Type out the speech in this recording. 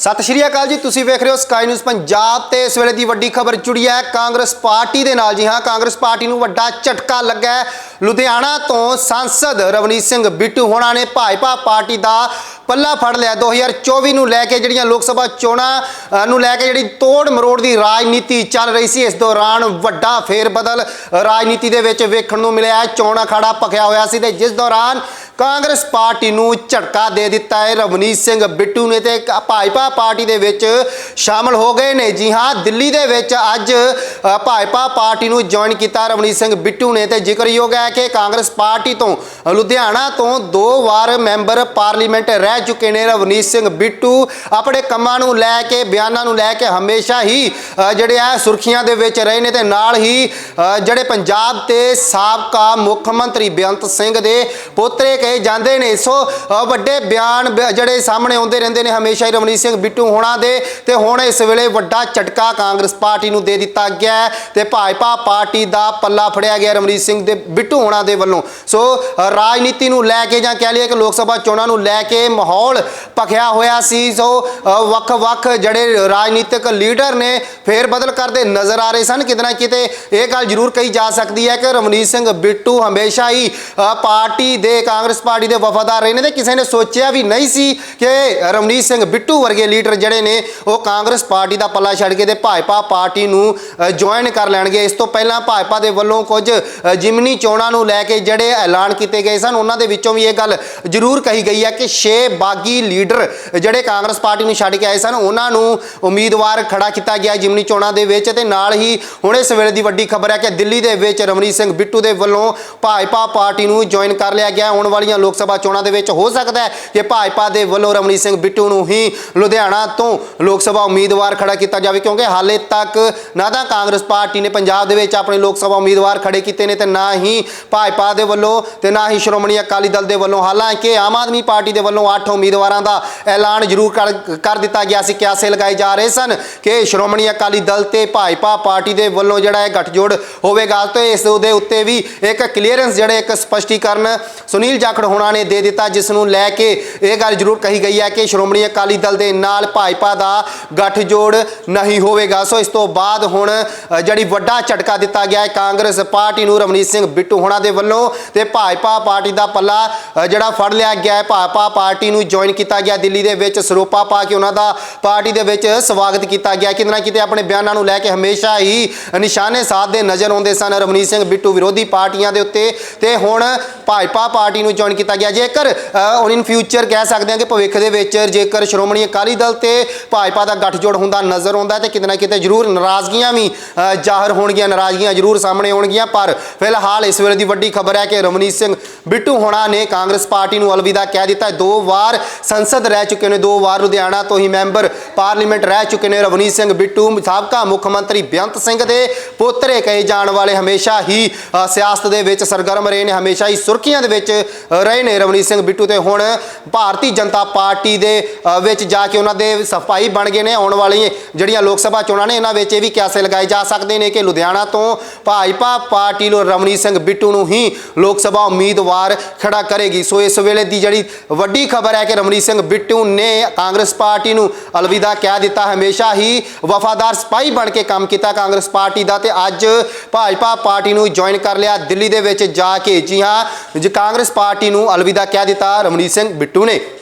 ਸਤਿ ਸ਼੍ਰੀ ਅਕਾਲ ਜੀ, ਤੁਸੀਂ ਵੇਖ ਰਹੇ ਹੋ ਸਕਾਈ ਨਿਊਜ਼ ਪੰਜਾਬ ਤੇ ਇਸ ਵੇਲੇ ਦੀ ਵੱਡੀ ਖਬਰ ਜੁੜੀ ਹੈ ਕਾਂਗਰਸ ਪਾਰਟੀ ਦੇ ਨਾਲ। ਜੀ ਹਾਂ, ਕਾਂਗਰਸ ਪਾਰਟੀ ਨੂੰ ਵੱਡਾ ਝਟਕਾ ਲੱਗਾ ਹੈ। ਲੁਧਿਆਣਾ ਤੋਂ ਸੰਸਦ ਰਵਨੀਤ ਸਿੰਘ ਬਿੱਟੂ ਹੋਣਾ ਨੇ ਭਾਜਪਾ ਪਾਰਟੀ ਦਾ ਪੱਲਾ ਫੜ ਲਿਆ। 2024 ਨੂੰ ਲੈ ਕੇ ਜਿਹੜੀਆਂ ਲੋਕ ਸਭਾ ਚੋਣਾਂ ਨੂੰ ਲੈ ਕੇ ਜਿਹੜੀ ਤੋੜ ਮਰੋੜ ਦੀ ਰਾਜਨੀਤੀ ਚੱਲ ਰਹੀ ਸੀ, ਇਸ ਦੌਰਾਨ ਵੱਡਾ ਫੇਰ ਬਦਲ ਰਾਜਨੀਤੀ ਦੇ ਵਿੱਚ ਵੇਖਣ ਨੂੰ ਮਿਲਿਆ ਚੋਣ ਅਖਾੜਾ ਭਖਿਆ ਹੋਇਆ ਸੀ ਤੇ ਜਿਸ ਦੌਰਾਨ ਕਾਂਗਰਸ ਪਾਰਟੀ ਨੂੰ ਝਟਕਾ ਦੇ ਦਿੱਤਾ ਹੈ। ਰਵਨੀਤ ਸਿੰਘ ਬਿੱਟੂ ਨੇ ਤੇ ਇੱਕ ਭਾਜਪਾ ਪਾਰਟੀ ਦੇ ਵਿੱਚ ਸ਼ਾਮਲ ਹੋ ਗਏ ਨੇ। ਜੀ ਹਾਂ, ਦਿੱਲੀ ਦੇ ਵਿੱਚ ਅੱਜ ਭਾਜਪਾ ਪਾਰਟੀ ਨੂੰ ਜੁਆਇਨ ਕੀਤਾ ਰਵਨੀਤ ਸਿੰਘ ਬਿੱਟੂ ਨੇ ਤੇ ਜ਼ਿਕਰਯੋਗ ਹੈ ਕਿ ਕਾਂਗਰਸ ਪਾਰਟੀ ਤੋਂ ਲੁਧਿਆਣਾ ਤੋਂ ਦੋ ਵਾਰ ਮੈਂਬਰ ਪਾਰਲੀਮੈਂਟ ਰਹਿ ਚੁੱਕੇ ਨੇ ਰਵਨੀਤ ਸਿੰਘ ਬਿੱਟੂ। ਆਪਣੇ ਕੰਮਾਂ ਨੂੰ ਲੈ ਕੇ, ਬਿਆਨਾਂ ਨੂੰ ਲੈ ਕੇ ਹਮੇਸ਼ਾ ਹੀ ਜਿਹੜੇ ਆ ਸੁਰਖੀਆਂ ਦੇ ਵਿੱਚ ਰਹੇ ਨੇ ਤੇ ਨਾਲ ਹੀ ਜਿਹੜੇ ਪੰਜਾਬ ਤੇ ਸਾਬਕਾ ਮੁੱਖ ਮੰਤਰੀ ਬੇਅੰਤ ਸਿੰਘ ਦੇ ਪੋਤਰੇ ਕਹੇ ਜਾਂਦੇ ਨੇ। ਸੋ ਵੱਡੇ ਬਿਆਨ ਜਿਹੜੇ ਸਾਹਮਣੇ ਆਉਂਦੇ ਰਹਿੰਦੇ ਨੇ ਹਮੇਸ਼ਾ ਹੀ ਰਵਨੀਤ ਸਿੰਘ ਬਿੱਟੂ ਹੋਣਾ ਦੇ। ਤੇ ਹੁਣ ਇਸ ਵੇਲੇ ਵੱਡਾ ਝਟਕਾ ਕਾਂਗਰਸ ਪਾਰਟੀ ਨੂੰ ਦੇ ਦਿੱਤਾ ਗਿਆ ਤੇ ਭਾਜਪਾ ਪਾਰਟੀ ਦਾ ਪੱਲਾ ਫੜਿਆ ਗਿਆ ਰਵਨੀਤ ਸਿੰਘ ਦੇ, ਬਿੱਟੂ ਹੋਣਾ ਦੇ ਵੱਲੋਂ। ਸੋ ਰਾਜਨੀਤੀ ਨੂੰ ਲੈ ਕੇ ਜਾਂ ਕਹਿ ਲਈਏ ਕਿ ਲੋਕ ਸਭਾ ਚੋਣਾਂ ਨੂੰ ਲੈ ਕੇ ਮਾਹੌਲ ਭਖਿਆ ਹੋਇਆ ਸੀ। ਸੋ ਵੱਖ-ਵੱਖ ਜਿਹੜੇ ਰਾਜਨੀਤਿਕ ਲੀਡਰ ਨੇ ਫੇਰ ਬਦਲ ਕਰਦੇ ਨਜ਼ਰ ਆ ਰਹੇ ਸਨ। ਕਿਤੇ ਨਾ ਕਿਤੇ ਇਹ ਗੱਲ ਜ਼ਰੂਰ ਕਹੀ ਜਾ ਸਕਦੀ ਹੈ ਕਿ ਰਵਨੀਤ ਸਿੰਘ ਬਿੱਟੂ ਹਮੇਸ਼ਾ ਹੀ ਪਾਰਟੀ ਦੇ ਕਾਂਗਰਸ ਪਾਰਟੀ ਦੇ ਵਫਾਦਾਰ ਰਹੇ ਨੇ ਤੇ ਕਿਸੇ ਨੇ ਸੋਚਿਆ ਵੀ ਨਹੀਂ ਸੀ ਕਿ ਰਵਨੀਤ ਸਿੰਘ ਬਿੱਟੂ ਵਰਗੇ ਲੀਡਰ ਜਿਹੜੇ ਨੇ ਉਹ ਕਾਂਗਰਸ ਪਾਰਟੀ ਦਾ ਪੱਲਾ ਛੱਡ ਕੇ ਤੇ ਭਾਜਪਾ ਪਾਰਟੀ ਨੂੰ ਜੁਆਇਨ ਕਰ ਲੈਣਗੇ। ਇਸ ਤੋਂ ਪਹਿਲਾਂ ਭਾਜਪਾ ਦੇ ਵੱਲੋਂ ਕੁਝ ਜਿਮਨੀ ਚੋਣਾਂ ਨੂੰ ਲੈ ਕੇ ਜਿਹੜੇ ਐਲਾਨ ਕੀਤੇ ਗਏ ਸਨ, ਉਹਨਾਂ ਦੇ ਵਿੱਚੋਂ ਵੀ ਇਹ ਗੱਲ ਜ਼ਰੂਰ ਕਹੀ ਗਈ ਹੈ ਕਿ ਛੇ ਬਾਗੀ ਲੀਡਰ ਜਿਹੜੇ ਕਾਂਗਰਸ ਪਾਰਟੀ ਨੂੰ ਛੱਡ ਕੇ ਆਏ ਸਨ, ਉਹਨਾਂ ਨੂੰ ਉਮੀਦਵਾਰ ਖੜਾ ਕੀਤਾ ਗਿਆ ਜਿਮਨੀ ਚੋਣਾਂ ਦੇ ਵਿੱਚ ਤੇ ਨਾਲ ਹੀ ਹੁਣ ਇਸ ਵੇਲੇ ਦੀ ਵੱਡੀ ਖਬਰ ਹੈ ਕਿ ਦਿੱਲੀ ਦੇ ਵਿੱਚ ਰਮਨੀਤ ਸਿੰਘ ਬਿੱਟੂ ਦੇ ਵੱਲੋਂ ਭਾਜਪਾ ਪਾਰਟੀ ਨੂੰ ਜੁਆਇਨ ਕਰ ਲਿਆ ਗਿਆ। ਆਉਣ ਵਾਲੀ ਵਾਲੀਆਂ ਲੋਕ ਸਭਾ ਚੋਣਾਂ ਦੇ ਵਿੱਚ ਹੋ ਸਕਦਾ ਹੈ ਕਿ ਭਾਜਪਾ ਦੇ ਵੱਲੋਂ ਰਮਨੀਤ ਸਿੰਘ ਬਿੱਟੂ ਨੂੰ ਹੀ ਲੁਧਿਆਣਾ ਤੋਂ ਲੋਕ ਸਭਾ ਉਮੀਦਵਾਰ ਖੜਾ ਕੀਤਾ ਜਾਵੇ, ਕਿਉਂਕਿ ਹਾਲੇ ਤੱਕ ਨਾ ਤਾਂ ਕਾਂਗਰਸ ਪਾਰਟੀ ਨੇ ਪੰਜਾਬ ਦੇ ਵਿੱਚ ਆਪਣੇ ਲੋਕ ਸਭਾ ਉਮੀਦਵਾਰ ਖੜੇ ਕੀਤੇ ਨੇ ਤੇ ਨਾ ਹੀ ਭਾਜਪਾ ਦੇ ਵੱਲੋਂ ਤੇ ਨਾ ਹੀ ਸ਼੍ਰੋਮਣੀ ਅਕਾਲੀ ਦਲ ਦੇ ਵੱਲੋਂ। ਹਾਲਾਂਕਿ ਆਮ ਆਦਮੀ ਪਾਰਟੀ ਦੇ ਵੱਲੋਂ 8 ਉਮੀਦਵਾਰਾਂ ਦਾ ਐਲਾਨ ਜ਼ਰੂਰ ਕਰ ਕਰ ਦਿੱਤਾ ਗਿਆ ਸੀ। ਕਿਆਸੇ ਲਗਾਏ ਜਾ ਰਹੇ ਸਨ ਕਿ ਸ਼੍ਰੋਮਣੀ ਅਕਾਲੀ ਦਲ ਤੇ ਭਾਜਪਾ ਪਾਰਟੀ ਦੇ ਵੱਲੋਂ ਜਿਹੜਾ ਇਹ ਗੱਠਜੋੜ ਹੋਵੇਗਾ ਤੇ ਇਸ ਦੇ ਉੱਤੇ ਵੀ ਇੱਕ ਕਲੀਅਰੈਂਸ ਜਿਹੜੇ ਇੱਕ ਸਪਸ਼ਟੀਕਰਨ ਸੁਨੀਲ ਜਾਖੜ ਹੋਣਾ ਨੇ ਦੇ ਦਿੱਤਾ ਜਿਸ ਨੂੰ ਲੈ ਕੇ ਇਹ ਗੱਲ ਜ਼ਰੂਰ ਕਹੀ ਗਈ ਹੈ ਕਿ ਸ਼੍ਰੋਮਣੀ ਅਕਾਲੀ ਦਲ ਦੇ ਨਾਲ ਭਾਜਪਾ ਦਾ ਗੱਠਜੋੜ ਨਹੀਂ ਹੋਵੇਗਾ। ਸੋ ਇਸ ਤੋਂ ਬਾਅਦ ਹੁਣ ਜਿਹੜੀ ਵੱਡਾ ਝਟਕਾ ਦਿੱਤਾ ਗਿਆ ਹੈ, ਕਾਂਗਰਸ ਪਾਰਟੀ ਨੂੰ ਰਵਨੀਤ ਸਿੰਘ ਬਿੱਟੂ ਹੋਣਾ ਦੇ ਵੱਲੋਂ ਤੇ ਭਾਜਪਾ ਪਾਰਟੀ ਦਾ ਪੱਲਾ ਜਿਹੜਾ ਫੜ ਲਿਆ ਗਿਆ ਹੈ, ਭਾਜਪਾ ਪਾਰਟੀ ਨੂੰ ਜੁਆਇਨ ਕੀਤਾ ਗਿਆ ਦਿੱਲੀ ਦੇ ਵਿੱਚ, ਸਰੋਪਾ ਪਾ ਕੇ ਉਹਨਾਂ ਦਾ ਪਾਰਟੀ ਦੇ ਵਿੱਚ ਸਵਾਗਤ ਕੀਤਾ ਗਿਆ। ਕਿਤੇ ਨਾ ਕਿਤੇ ਆਪਣੇ ਬਿਆਨਾਂ ਨੂੰ ਲੈ ਕੇ ਹਮੇਸ਼ਾ ਹੀ ਨਿਸ਼ਾਨੇ ਸਾਧਦੇ ਨਜ਼ਰ ਆਉਂਦੇ ਸਨ ਰਵਨੀਤ ਸਿੰਘ ਬਿੱਟੂ ਵਿਰੋਧੀ ਪਾਰਟੀਆਂ ਦੇ ਉੱਤੇ। ਤੇ ਹੁਣ ਭਾਜਪਾ ਪਾਰਟੀ ਨੂੰ ਜੁਆਇਨ ਕੀਤਾ ਗਿਆ। ਜੇਕਰ ਹੁਣ ਇਨ ਫਿਊਚਰ ਕਹਿ ਸਕਦੇ ਹਾਂ ਕਿ ਭਵਿੱਖ ਦੇ ਵਿੱਚ ਜੇਕਰ ਸ਼੍ਰੋਮਣੀ ਅਕਾਲੀ ਦਲ ਤੇ ਭਾਜਪਾ ਦਾ ਗੱਠਜੋੜ ਹੁੰਦਾ, ਨਜ਼ਰ ਆਉਂਦਾ ਹੈ ਤੇ ਕਿਤੇ ਨਾ ਕਿਤੇ ਜ਼ਰੂਰ ਨਾਰਾਜ਼ਗੀਆਂ ਵੀ ਜ਼ਾਹਰ ਹੋਣਗੀਆਂ, ਨਾਰਾਜ਼ਗੀਆਂ ਜ਼ਰੂਰ ਸਾਹਮਣੇ ਆਉਣਗੀਆਂ। ਪਰ ਫਿਲਹਾਲ ਇਸ ਵੇਲੇ ਦੀ ਵੱਡੀ ਖਬਰ ਹੈ ਕਿ ਰਵਨੀਤ ਸਿੰਘ ਬਿੱਟੂ ਹੋਣਾ ਨੇ ਕਾਂਗਰਸ ਪਾਰਟੀ ਨੂੰ ਅਲਵਿਦਾ ਕਹਿ ਦਿੱਤਾ ਦੋ ਵਾਰ ਸੰਸਦ ਰਹਿ ਚੁੱਕੇ ਨੇ, ਦੋ ਵਾਰ ਲੁਧਿਆਣਾ ਤੋਂ ਹੀ ਮੈਂਬਰ ਪਾਰਲੀਮੈਂਟ ਰਹਿ ਚੁੱਕੇ ਨੇ ਰਵਨੀਤ ਸਿੰਘ ਬਿੱਟੂ, ਸਾਬਕਾ ਮੁੱਖ ਮੰਤਰੀ ਬੇਅੰਤ ਸਿੰਘ ਦੇ ਪੋਤਰੇ ਕਹੇ ਜਾਣ ਵਾਲੇ ਹਮੇਸ਼ਾ ਹੀ ਸਿਆਸਤ ਦੇ ਵਿੱਚ ਸਰਗਰਮ ਰਹੇ ਨੇ, ਹਮੇਸ਼ਾ ਹੀ ਸੁਰਖੀਆਂ ਦੇ ਵਿੱਚ ਰਹੇ ਨੇ। ਰਵਨੀਤ ਸਿੰਘ ਬਿੱਟੂ ਤੇ ਹੁਣ ਭਾਰਤੀ ਜਨਤਾ ਪਾਰਟੀ ਦੇ ਵਿੱਚ ਜਾ ਕੇ ਉਹਨਾਂ ਦੇ ਸਫ਼ਾਈ ਬਣ ਗਏ ਨੇ। ਆਉਣ ਵਾਲੀਆਂ ਜਿਹੜੀਆਂ ਲੋਕ ਸਭਾ ਚੋਣਾਂ ਨੇ, ਇਹਨਾਂ ਵਿੱਚ ਇਹ ਵੀ ਕਿਆਸੇ ਲਗਾਏ ਜਾ ਸਕਦੇ ਨੇ ਕਿ ਲੁਧਿਆਣਾ ਤੋਂ ਭਾਜਪਾ ਪਾਰਟੀ ਨੂੰ ਰਵਨੀਤ ਸਿੰਘ ਬਿੱਟੂ ਨੂੰ ਹੀ ਲੋਕ ਸਭਾ ਉਮੀਦਵਾਰ ਖੜਾ ਕਰੇਗੀ। ਸੋ ਇਸ ਵੇਲੇ ਦੀ ਜਿਹੜੀ ਵੱਡੀ ਖਬਰ ਹੈ ਕਿ ਰਵਨੀਤ ਸਿੰਘ ਬਿੱਟੂ ਨੇ ਕਾਂਗਰਸ ਪਾਰਟੀ ਨੂੰ ਅਲਵਿਦਾ ਕਹਿ ਦਿੱਤਾ। ਹਮੇਸ਼ਾ ਹੀ ਵਫਾਦਾਰ ਸਿਪਾਹੀ ਬਣ ਕੇ ਕੰਮ ਕੀਤਾ ਕਾਂਗਰਸ ਪਾਰਟੀ ਦਾ ਤੇ ਅੱਜ ਭਾਜਪਾ ਪਾਰਟੀ ਨੂੰ ਜੁਆਇਨ ਕਰ ਲਿਆ। ਦਿੱਲੀ ਦੇ ਵਿੱਚ ਜਾ ਕੇ। ਜੀ ਹਾਂ ਜੀ ਕਾਂਗਰਸ ਪਾਰਟੀ ਨੂੰ ਅਲਵਿਦਾ ਕਹਿ ਦਿੱਤਾ। ਰਮਨੀਤ ਸਿੰਘ ਬਿੱਟੂ ਨੇ